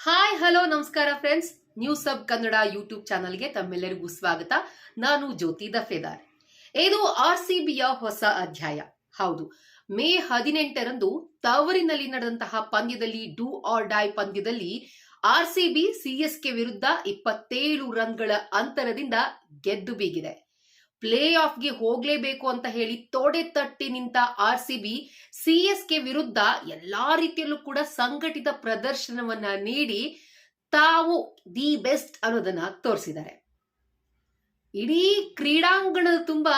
Hi hello ನಮಸ್ಕಾರ friends new sub Kannada YouTube ಚಾನಲ್ಗೆ ತಮ್ಮೆಲ್ಲರಿಗೂ ಸ್ವಾಗತ. ನಾನು ಜ್ಯೋತಿ ದಫೇದಾರ್. ಇದು ಆರ್ ಸಿ ಬಿಯ ಹೊಸ ಅಧ್ಯಾಯ. ಹೌದು, ಮೇ ಹದಿನೆಂಟರಂದು ತವರಿನಲ್ಲಿ ನಡೆದಂತಹ ಪಂದ್ಯದಲ್ಲಿ ಡೂ ಆರ್ ಡೈ ಪಂದ್ಯದಲ್ಲಿ ಆರ್ ಸಿ ಬಿ ಸಿಎಸ್ಕೆ ವಿರುದ್ಧ ಇಪ್ಪತ್ತೇಳು ರನ್ಗಳ ಅಂತರದಿಂದ ಗೆದ್ದು ಬೀಗಿದೆ. ಪ್ಲೇ ಆಫ್ಗೆ ಹೋಗ್ಲೇಬೇಕು ಅಂತ ಹೇಳಿ ತೊಡೆ ತಟ್ಟಿ ನಿಂತ ಆರ್ ಸಿ ಬಿ ಕೆ ವಿರುದ್ಧ ಎಲ್ಲಾ ರೀತಿಯಲ್ಲೂ ಕೂಡ ಸಂಘಟಿತ ಪ್ರದರ್ಶನವನ್ನ ನೀಡಿ ತಾವು ದಿ ಬೆಸ್ಟ್ ಅನ್ನೋದನ್ನ ತೋರಿಸಿದ್ದಾರೆ. ಇಡೀ ಕ್ರೀಡಾಂಗಣದ ತುಂಬಾ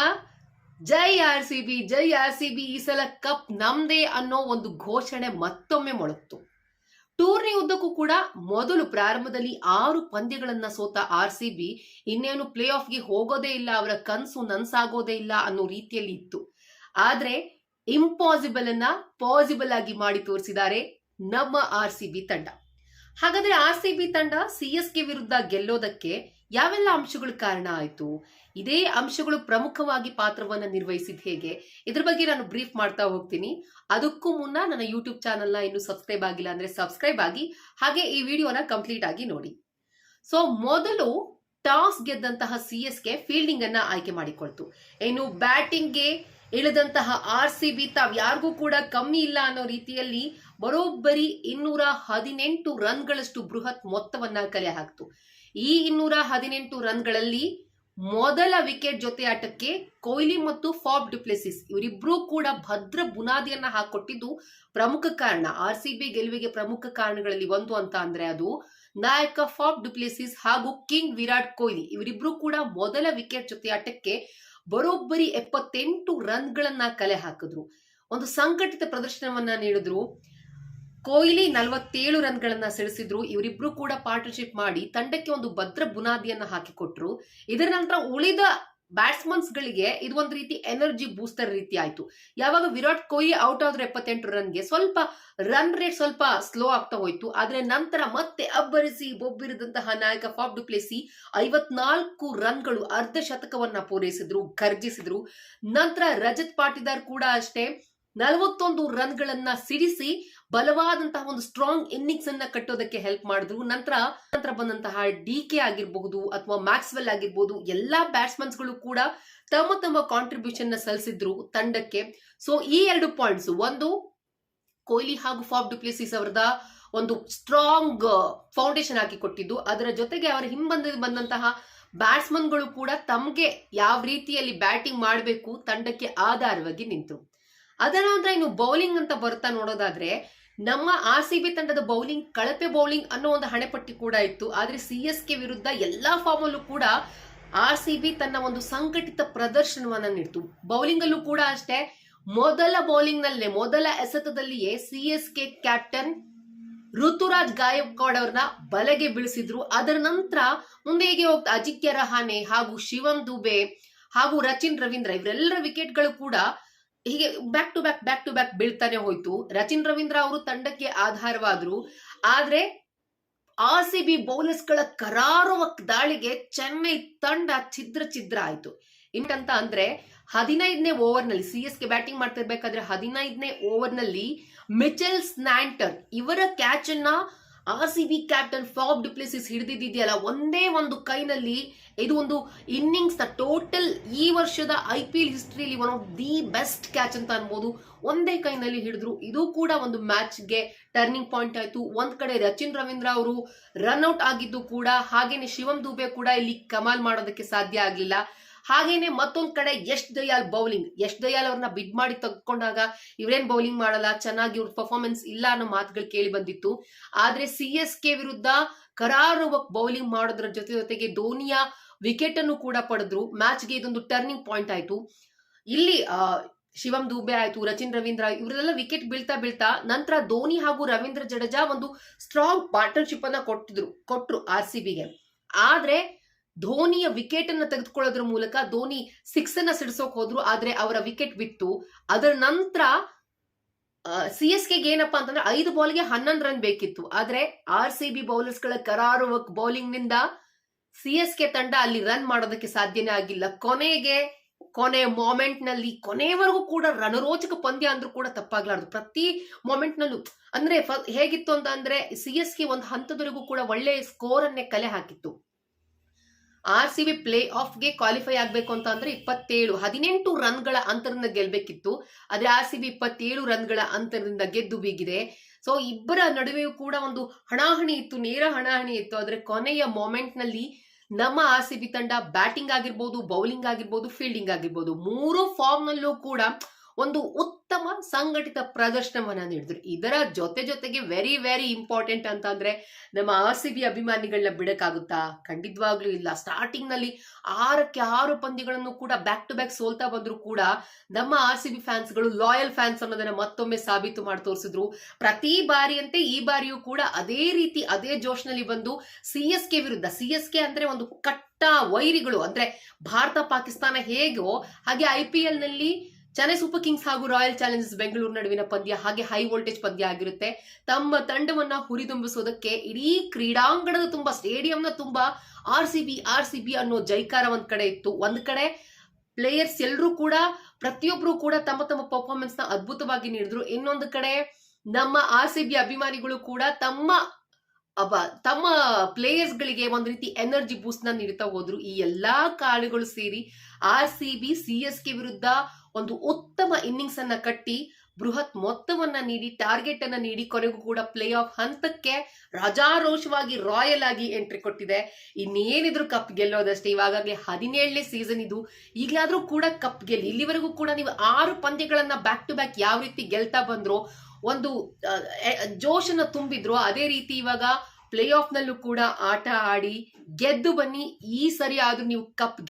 ಜೈ ಆರ್ ಸಿ ಬಿ, ಜೈ ಆರ್ ಸಿ ಬಿ ಈ ಸಲ ಕಪ್ ನಮ್ದೇ ಅನ್ನೋ ಒಂದು ಘೋಷಣೆ ಮತ್ತೊಮ್ಮೆ ಮೊಳಗ್ತು. ಟೂರ್ನಿ ಉದ್ದಕ್ಕೂ ಕೂಡ ಮೊದಲು ಪ್ರಾರಂಭದಲ್ಲಿ ಆರು ಪಂದ್ಯಗಳನ್ನ ಸೋತ ಆರ್ ಸಿ ಬಿ ಇನ್ನೇನು ಪ್ಲೇ ಆಫ್ಗೆ ಹೋಗೋದೇ ಇಲ್ಲ, ಅವರ ಕನಸು ನನ್ಸಾಗೋದೇ ಇಲ್ಲ ಅನ್ನೋ ರೀತಿಯಲ್ಲಿ ಇತ್ತು. ಆದ್ರೆ ಇಂಪಾಸಿಬಲ್ ಅನ್ನ ಪಾಸಿಬಲ್ ಆಗಿ ಮಾಡಿ ತೋರಿಸಿದ್ದಾರೆ ನಮ್ಮ ಆರ್ ಸಿ ಬಿ ತಂಡ. ಹಾಗಾದ್ರೆ ಆರ್ ಸಿ ಬಿ ತಂಡ ಸಿ ಎಸ್ ಕೆ ವಿರುದ್ಧ ಗೆಲ್ಲೋದಕ್ಕೆ ಯಾವೆಲ್ಲ ಅಂಶಗಳು ಕಾರಣ ಆಯಿತು? ಇದೇ ಅಂಶಗಳು ಪ್ರಮುಖವಾಗಿ ಪಾತ್ರವನ್ನು ನಿರ್ವಹಿಸಿದ ಹೇಗೆ? ಇದ್ರ ಬಗ್ಗೆ ನಾನು ಬ್ರೀಫ್ ಮಾಡ್ತಾ ಹೋಗ್ತೀನಿ. ಅದಕ್ಕೂ ಮುನ್ನ ನನ್ನ ಯೂಟ್ಯೂಬ್ ಚಾನಲ್ನ ಇನ್ನು ಸಬ್ಸ್ಕ್ರೈಬ್ ಆಗಿಲ್ಲ ಅಂದ್ರೆ ಸಬ್ಸ್ಕ್ರೈಬ್ ಆಗಿ, ಹಾಗೆ ಈ ವಿಡಿಯೋನ ಕಂಪ್ಲೀಟ್ ಆಗಿ ನೋಡಿ. ಸೊ, ಮೊದಲು ಟಾಸ್ ಗೆದ್ದಂತಹ ಸಿ ಎಸ್ ಫೀಲ್ಡಿಂಗ್ ಅನ್ನ ಆಯ್ಕೆ ಮಾಡಿಕೊಳ್ತು. ಇನ್ನು ಬ್ಯಾಟಿಂಗ್ಗೆ ಇಳಿದಂತಹ ಆರ್ ಸಿ ಬಿ ತಾವ್ ಯಾರಿಗೂ ಕೂಡ ಕಮ್ಮಿ ಇಲ್ಲ ಅನ್ನೋ ರೀತಿಯಲ್ಲಿ ಬರೋಬ್ಬರಿ ಇನ್ನೂರ ಹದಿನೆಂಟು ರನ್ಗಳಷ್ಟು ಬೃಹತ್ ಮೊತ್ತವನ್ನ ಕಲೆ ಹಾಕ್ತು. ಈ ಇನ್ನೂರ ಹದಿನೆಂಟು ರನ್ಗಳಲ್ಲಿ ಮೊದಲ ವಿಕೆಟ್ ಜೊತೆ ಆಟಕ್ಕೆ ಕೊಹ್ಲಿ ಮತ್ತು ಫಾಬ್ ಡಿಪ್ಲೆಸಿಸ್ ಇವರಿಬ್ರು ಕೂಡ ಭದ್ರ ಬುನಾದಿಯನ್ನ ಹಾಕೊಟ್ಟಿದ್ದು ಪ್ರಮುಖ ಕಾರಣ. ಆರ್ ಸಿ ಬಿ ಗೆಲುವಿಗೆ ಪ್ರಮುಖ ಕಾರಣಗಳಲ್ಲಿ ಒಂದು ಅಂತ ಅಂದ್ರೆ ಅದು ನಾಯಕ ಫಾಬ್ ಡುಪ್ಲೆಸಿಸ್ ಹಾಗೂ ಕಿಂಗ್ ವಿರಾಟ್ ಕೊಹ್ಲಿ ಇವರಿಬ್ರು ಕೂಡ ಮೊದಲ ವಿಕೆಟ್ ಜೊತೆ ಆಟಕ್ಕೆ ಬರೋಬ್ಬರಿ ಎಪ್ಪತ್ತೆಂಟು ರನ್ಗಳನ್ನ ಕಲೆ ಹಾಕಿದ್ರು. ಒಂದು ಸಂಘಟಿತ ಪ್ರದರ್ಶನವನ್ನ ನೀಡಿದ್ರು. ಕೊಹ್ಲಿ ನಲವತ್ತೇಳು ರನ್ಗಳನ್ನ ಸೆಳೆಸಿದ್ರು. ಇವರಿಬ್ರು ಕೂಡ ಪಾರ್ಟ್ನರ್ಶಿಪ್ ಮಾಡಿ ತಂಡಕ್ಕೆ ಒಂದು ಭದ್ರ ಬುನಾದಿಯನ್ನ ಹಾಕಿಕೊಟ್ರು. ಇದರ ನಂತರ ಉಳಿದ ಬ್ಯಾಟ್ಸ್ಮನ್ಸ್ ಗಳಿಗೆ ಇದು ಒಂದು ರೀತಿ ಎನರ್ಜಿ ಬೂಸ್ಟರ್ ರೀತಿ ಆಯ್ತು. ಯಾವಾಗ ವಿರಾಟ್ ಕೊಹ್ಲಿ ಔಟ್ ಆದ್ರೆ ಎಪ್ಪತ್ತೆಂಟು ರನ್ಗೆ ಸ್ವಲ್ಪ ರನ್ ರೇಟ್ ಸ್ವಲ್ಪ ಸ್ಲೋ ಆಗ್ತಾ ಹೋಯ್ತು. ಆದ್ರೆ ನಂತರ ಮತ್ತೆ ಅಬ್ಬರಿಸಿ, ಬೊಬ್ಬಿರಿದಂತಹ ನಾಯಕ ಫಾಬ್ ಡುಪ್ಲೆಸಿ ಐವತ್ನಾಲ್ಕು ರನ್ಗಳು ಅರ್ಧ ಶತಕವನ್ನ ಪೂರೈಸಿದ್ರು ಗರ್ಜಿಸಿದ್ರು ನಂತರ ರಜತ್ ಪಾಟಿದಾರ್ ಕೂಡ ಅಷ್ಟೇ ನಲವತ್ತೊಂದು ರನ್ಗಳನ್ನ ಸಿಡಿಸಿ ಬಲವಾದಂತಹ ಒಂದು ಸ್ಟ್ರಾಂಗ್ ಇನ್ನಿಂಗ್ಸ್ ಅನ್ನ ಕಟ್ಟೋದಕ್ಕೆ ಹೆಲ್ಪ್ ಮಾಡಿದ್ರು. ನಂತರ ನಂತರ ಬಂದಂತಹ ಡಿ ಕೆ ಆಗಿರಬಹುದು ಅಥವಾ ಮ್ಯಾಕ್ಸ್ವೆಲ್ ಆಗಿರ್ಬಹುದು ಎಲ್ಲಾ ಬ್ಯಾಟ್ಸ್ಮನ್ಸ್ಗಳು ಕೂಡ ತಮ್ಮ ತಮ್ಮ ಕಾಂಟ್ರಿಬ್ಯೂಷನ್ನ ಸಲ್ಲಿಸಿದ್ರು ತಂಡಕ್ಕೆ. ಸೊ ಈ ಎರಡು ಪಾಯಿಂಟ್ಸ್ ಒಂದು ಕೊಹ್ಲಿ ಹಾಗೂ ಫಾಬ್ ಡುಪ್ಲಿಸಿಸ್ ಅವರದ ಒಂದು ಸ್ಟ್ರಾಂಗ್ ಫೌಂಡೇಶನ್ ಹಾಕಿ ಕೊಟ್ಟಿದ್ದು. ಅದರ ಜೊತೆಗೆ ಅವರ ಹಿಂಬಂದ ಬಂದಂತಹ ಬ್ಯಾಟ್ಸ್ಮನ್ಗಳು ಕೂಡ ತಮಗೆ ಯಾವ ರೀತಿಯಲ್ಲಿ ಬ್ಯಾಟಿಂಗ್ ಮಾಡಬೇಕು ತಂಡಕ್ಕೆ ಆಧಾರವಾಗಿ ನಿಂತು. ಅದರ ನಂತರ ಇನ್ನು ಬೌಲಿಂಗ್ ಅಂತ ಬರ್ತಾ ನೋಡೋದಾದ್ರೆ ನಮ್ಮ ಆರ್ ಸಿ ಬಿ ತಂಡದ ಬೌಲಿಂಗ್, ಕಳಪೆ ಬೌಲಿಂಗ್ ಅನ್ನೋ ಒಂದು ಹಣೆಪಟ್ಟಿ ಕೂಡ ಇತ್ತು. ಆದ್ರೆ ಸಿ ಎಸ್ ಕೆ ವಿರುದ್ಧ ಎಲ್ಲಾ ಫಾರ್ಮ್ ಅಲ್ಲೂ ಕೂಡ ಆರ್ ಸಿ ಬಿ ತನ್ನ ಒಂದು ಸಂಘಟಿತ ಪ್ರದರ್ಶನವನ್ನ ನೀಡಿತು. ಬೌಲಿಂಗ್ ಅಲ್ಲೂ ಕೂಡ ಅಷ್ಟೇ, ಮೊದಲ ಬೌಲಿಂಗ್ ನಲ್ಲೇ ಮೊದಲ ಎಸೆತದಲ್ಲಿಯೇ C S K captain Ruturaj Gaikwad ಅವ್ರನ್ನ ಬಲೆಗೆ ಬೀಳಿಸಿದ್ರು. ಅದರ ನಂತರ ಮುಂದೆ ಹೇಗೆ ಹೋಗ್ತಾ ಅಜಿತ್ಯ ರಹಾನೆ ಹಾಗೂ ಶಿವಂ ದುಬೆ ಹಾಗೂ ರಚಿನ್ ರವೀಂದ್ರ, ಇವರೆಲ್ಲರ ವಿಕೆಟ್ಗಳು ಕೂಡ ಹೀಗೆ back to back back to back ಬೀಳ್ತಾನೆ ಹೋಯ್ತು. ರಚಿನ್ ರವೀಂದ್ರ ಅವರು ತಂಡಕ್ಕೆ ಆಧಾರವಾದ್ರು. ಆದ್ರೆ ಆರ್ ಸಿ ಬಿ ಬೌಲರ್ಸ್ಗಳ ಕರಾರುವ ದಾಳಿಗೆ ಚೆನ್ನೈ ತಂಡ ಛಿದ್ರ ಛಿದ್ರ ಆಯ್ತು. ಇಂಟಂತ ಅಂದ್ರೆ ಹದಿನೈದನೇ ಓವರ್ನಲ್ಲಿ ಸಿ ಎಸ್ಗೆ ಬ್ಯಾಟಿಂಗ್ ಮಾಡ್ತಿರ್ಬೇಕಾದ್ರೆ ಹದಿನೈದನೇ ಓವರ್ನಲ್ಲಿ ಮಿಚೆಲ್ ಸ್ನ್ಯಾಂಟರ್ ಇವರ ಕ್ಯಾಚ್ ಅನ್ನ R C B captain Faf du Plessis ಹಿಡಿದಿದೆಯಲ್ಲ, ಒಂದೇ ಒಂದು ಕೈನಲ್ಲಿ ಇದು ಒಂದು ಇನ್ನಿಂಗ್ಸ್ನ ಟೋಟಲ್ ಈ ವರ್ಷದ I P L ಹಿಸ್ಟ್ರಿಯಲ್ಲಿ one of the best catch ಅಂತ ಅನ್ಬೋದು. ಒಂದೇ ಕೈನಲ್ಲಿ ಹಿಡಿದ್ರು. ಇದು ಕೂಡ ಒಂದು ಮ್ಯಾಚ್ಗೆ ಟರ್ನಿಂಗ್ ಪಾಯಿಂಟ್ ಆಯ್ತು. ಒಂದ್ ಕಡೆ ರಚಿನ್ ರವೀಂದ್ರ ಅವರು ರನ್ ಔಟ್ ಆಗಿದ್ದು ಕೂಡ, ಹಾಗೇನೆ ಶಿವಂ ದುಬೆ ಕೂಡ ಇಲ್ಲಿ ಕಮಾಲ್ ಮಾಡೋದಕ್ಕೆ ಸಾಧ್ಯ ಆಗ್ಲಿಲ್ಲ. ಹಾಗೇನೆ ಮತ್ತೊಂದ್ ಕಡೆ ಯಶ್ ದಯಾಲ್ ಬೌಲಿಂಗ್. ಯಶ್ ದಯಾಲ್ ಅವ್ರನ್ನ ಬಿಡ್ ಮಾಡಿ ತಗೊಂಡಾಗ ಇವ್ರೇನ್ ಬೌಲಿಂಗ್ ಮಾಡಲ್ಲ, ಚೆನ್ನಾಗಿ ಇವ್ರ ಪರ್ಫಾರ್ಮೆನ್ಸ್ ಇಲ್ಲ ಅನ್ನೋ ಮಾತುಗಳು ಕೇಳಿ ಬಂದಿತ್ತು. ಆದ್ರೆ ಸಿ ಎಸ್ ಕೆ ವಿರುದ್ಧ ಕರಾರುವ ಬೌಲಿಂಗ್ ಮಾಡೋದ್ರ ಜೊತೆ ಜೊತೆಗೆ ಧೋನಿಯ ವಿಕೆಟ್ ಅನ್ನು ಕೂಡ ಪಡೆದ್ರು. ಮ್ಯಾಚ್ಗೆ ಇದೊಂದು ಟರ್ನಿಂಗ್ ಪಾಯಿಂಟ್ ಆಯ್ತು. ಇಲ್ಲಿ ಶಿವಂ ದುಬೆ ಆಯ್ತು, ರಚಿನ್ ರವೀಂದ್ರ ಇವರೆಲ್ಲ ವಿಕೆಟ್ ಬೀಳ್ತಾ ಬೀಳ್ತಾ ನಂತರ ಧೋನಿ ಹಾಗೂ ರವೀಂದ್ರ ಜಡೇಜಾ ಒಂದು ಸ್ಟ್ರಾಂಗ್ ಪಾರ್ಟ್ನರ್ಶಿಪ್ ಅನ್ನ ಕೊಟ್ಟಿದ್ರು, ಕೊಟ್ರು ಆರ್ ಸಿ ಬಿಗೆ ಆದ್ರೆ ಧೋನಿಯ ವಿಕೆಟ್ ಅನ್ನ ತೆಗೆದುಕೊಳ್ಳೋದ್ರ ಮೂಲಕ ಧೋನಿ ಸಿಕ್ಸ್ ಅನ್ನ ಸಿಡಿಸೋಕ್ ಹೋದ್ರು, ಆದ್ರೆ ಅವರ ವಿಕೆಟ್ ಬಿತ್ತು ಅದರ ನಂತರ ಸಿ ಎಸ್ ಕೆಗೆ ಏನಪ್ಪಾ ಅಂತಂದ್ರೆ ಐದು ಬಾಲ್ಗೆ ಹನ್ನೊಂದು ರನ್ ಬೇಕಿತ್ತು. ಆದ್ರೆ ಆರ್ ಸಿ ಬಿ ಬೌಲರ್ಸ್ಗಳ ಕರಾರು ಬೌಲಿಂಗ್ನಿಂದ ಸಿ ಎಸ್ ಕೆ ತಂಡ ಅಲ್ಲಿ ರನ್ ಮಾಡೋದಕ್ಕೆ ಸಾಧ್ಯನೇ ಆಗಿಲ್ಲ. ಕೊನೆಗೆ ಕೊನೆ ಮೊಮೆಂಟ್ನಲ್ಲಿ, ಕೊನೆವರೆಗೂ ಕೂಡ ರಣರೋಚಕ ಪಂದ್ಯ ಅಂದ್ರೂ ಕೂಡ ತಪ್ಪಾಗ್ಲಾರ್ದು. ಪ್ರತಿ ಮೊಮೆಂಟ್ ನಲ್ಲೂ, ಅಂದ್ರೆ ಹೇಗಿತ್ತು ಅಂತ ಅಂದ್ರೆ ಸಿ ಎಸ್ ಕೆ ಒಂದು ಹಂತದವರೆಗೂ ಕೂಡ ಒಳ್ಳೆ ಸ್ಕೋರ್ ಅನ್ನೇ ಕಲೆ ಹಾಕಿತ್ತು. ಆರ್ ಸಿ ಬಿ ಪ್ಲೇ ಆಫ್ಗೆ ಕ್ವಾಲಿಫೈ ಆಗಬೇಕು ಅಂತ ಅಂದ್ರೆ ಇಪ್ಪತ್ತೇಳು, ಹದಿನೆಂಟು ರನ್ಗಳ ಅಂತರದಿಂದ ಗೆಲ್ಬೇಕಿತ್ತು. ಆದ್ರೆ ಆರ್ ಸಿ ಬಿ ಇಪ್ಪತ್ತೇಳು ರನ್ಗಳ ಅಂತರದಿಂದ ಗೆದ್ದು ಬೀಗಿದೆ. ಸೊ ಇಬ್ಬರ ನಡುವೆಯೂ ಕೂಡ ಒಂದು ಹಣಾಹಣಿ ಇತ್ತು, ನೇರ ಹಣಾಹಣಿ ಇತ್ತು. ಆದ್ರೆ ಕೊನೆಯ ಮೊಮೆಂಟ್ನಲ್ಲಿ ನಮ್ಮ ಆರ್ ಸಿ ಬಿ ತಂಡ ಬ್ಯಾಟಿಂಗ್ ಆಗಿರ್ಬೋದು, ಬೌಲಿಂಗ್ ಆಗಿರ್ಬೋದು, ಫೀಲ್ಡಿಂಗ್ ಆಗಿರ್ಬೋದು, ಮೂರು ಫಾರ್ಮ್ ನಲ್ಲೂ ಕೂಡ ಒಂದು ಉತ್ತಮ ಸಂಘಟಿತ ಪ್ರದರ್ಶನವನ್ನ ನೀಡಿದ್ರು. ಇದರ ಜೊತೆ ಜೊತೆಗೆ ವೆರಿ ವೆರಿ ಇಂಪಾರ್ಟೆಂಟ್ ಅಂತ ಅಂದ್ರೆ ನಮ್ಮ ಆರ್ ಸಿ ಬಿ ಅಭಿಮಾನಿಗಳನ್ನ ಬಿಡಕ್ಕಾಗುತ್ತಾ? ಖಂಡಿತವಾಗ್ಲೂ ಇಲ್ಲ. ಸ್ಟಾರ್ಟಿಂಗ್ನಲ್ಲಿ ಆರಕ್ಕೆ ಆರು ಪಂದ್ಯಗಳನ್ನು ಕೂಡ ಬ್ಯಾಕ್ ಟು ಬ್ಯಾಕ್ ಸೋಲ್ತಾ ಬಂದ್ರು ಕೂಡ ನಮ್ಮ ಆರ್ ಸಿ ಬಿ ಫ್ಯಾನ್ಸ್ಗಳು ಲಾಯಲ್ ಫ್ಯಾನ್ಸ್ ಅನ್ನೋದನ್ನ ಮತ್ತೊಮ್ಮೆ ಸಾಬೀತು ಮಾಡಿ ತೋರಿಸಿದ್ರು. ಪ್ರತಿ ಬಾರಿಯಂತೆ ಈ ಬಾರಿಯೂ ಕೂಡ ಅದೇ ರೀತಿ, ಅದೇ ಜೋಶ್ನಲ್ಲಿ ಬಂದು ಸಿ ಎಸ್ ಕೆ ವಿರುದ್ಧ ಸಿ ಎಸ್ ಕೆ ಅಂದ್ರೆ ಒಂದು ಕಟ್ಟ ವೈರಿಗಳು ಅಂದ್ರೆ ಭಾರತ, ಪಾಕಿಸ್ತಾನ ಹೇಗೋ ಹಾಗೆ ಐ ಪಿ ಎಲ್ನಲ್ಲಿ ಚೆನ್ನೈ ಸೂಪರ್ ಕಿಂಗ್ಸ್ ಹಾಗೂ ರಾಯಲ್ ಚಾಲೆಂಜರ್ಸ್ ಬೆಂಗಳೂರು ನಡುವಿನ ಪಂದ್ಯ ಹಾಗೆ ಹೈ ವೋಲ್ಟೇಜ್ ಪಂದ್ಯ ಆಗಿರುತ್ತೆ. ತಮ್ಮ ತಂಡವನ್ನ ಹುರಿದುಂಬಿಸೋದಕ್ಕೆ ಇಡೀ ಕ್ರೀಡಾಂಗಣದ ತುಂಬಾ, ಸ್ಟೇಡಿಯಂನ ತುಂಬಾ R C B, R C B ಅನ್ನೋ ಜೈಕಾರ ಒಂದ್ ಕಡೆ ಇತ್ತು. ಒಂದ್ ಕಡೆ ಪ್ಲೇಯರ್ಸ್ ಎಲ್ಲರೂ ಕೂಡ, ಪ್ರತಿಯೊಬ್ರು ಕೂಡ ತಮ್ಮ ತಮ್ಮ ಪರ್ಫಾರ್ಮೆನ್ಸ್ನ ಅದ್ಭುತವಾಗಿ ನೀಡಿದ್ರು. ಇನ್ನೊಂದು ಕಡೆ ನಮ್ಮ ಆರ್ ಸಿ ಬಿ ಅಭಿಮಾನಿಗಳು ಕೂಡ ತಮ್ಮ ಅಬ್ಬ ತಮ್ಮ ಪ್ಲೇಯರ್ಸ್ ಗಳಿಗೆ ಒಂದ್ ರೀತಿ ಎನರ್ಜಿ ಬೂಸ್ಟ್ನ ನೀಡ್ತಾ ಹೋದ್ರು. ಈ ಎಲ್ಲಾ ಕಾಳುಗಳು ಸೇರಿ R C B, C S K ವಿರುದ್ಧ ಒಂದು ಉತ್ತಮ ಇನ್ನಿಂಗ್ಸ್ ಅನ್ನ ಕಟ್ಟಿ ಬೃಹತ್ ಮೊತ್ತವನ್ನ ನೀಡಿ ಟಾರ್ಗೆಟ್ ಅನ್ನ ನೀಡಿ, ಕೊನೆಗೂ ಕೂಡ ಪ್ಲೇ ಆಫ್ ಹಂತಕ್ಕೆ ರಾಜಾರೋಷವಾಗಿ ರಾಯಲ್ ಆಗಿ ಎಂಟ್ರಿ ಕೊಟ್ಟಿದೆ. ಇನ್ನೇನಿದ್ರು ಕಪ್ ಗೆಲ್ಲೋದಷ್ಟೇ. ಇವಾಗಲೇ ಹದಿನೇಳನೇ ಸೀಸನ್ ಇದು. ಈಗಲಾದ್ರೂ ಕೂಡ ಕಪ್ ಗೆಲ್ಲಿ, ಇಲ್ಲಿವರೆಗೂ ಕೂಡ ನೀವು ಆರು ಪಂದ್ಯಗಳನ್ನ ಬ್ಯಾಕ್ ಟು ಬ್ಯಾಕ್ ಯಾವ ರೀತಿ ಗೆಲ್ತಾ ಬಂದ್ರೋ, ಒಂದು ಜೋಶನ್ನ ತುಂಬಿದ್ರು, ಅದೇ ರೀತಿ ಇವಾಗ ಪ್ಲೇ ಆಫ್ ನಲ್ಲೂ ಕೂಡ ಆಟ ಆಡಿ ಗೆದ್ದು ಬನ್ನಿ. ಈ ಸರಿ ಆದ್ರೂ ನೀವು ಕಪ್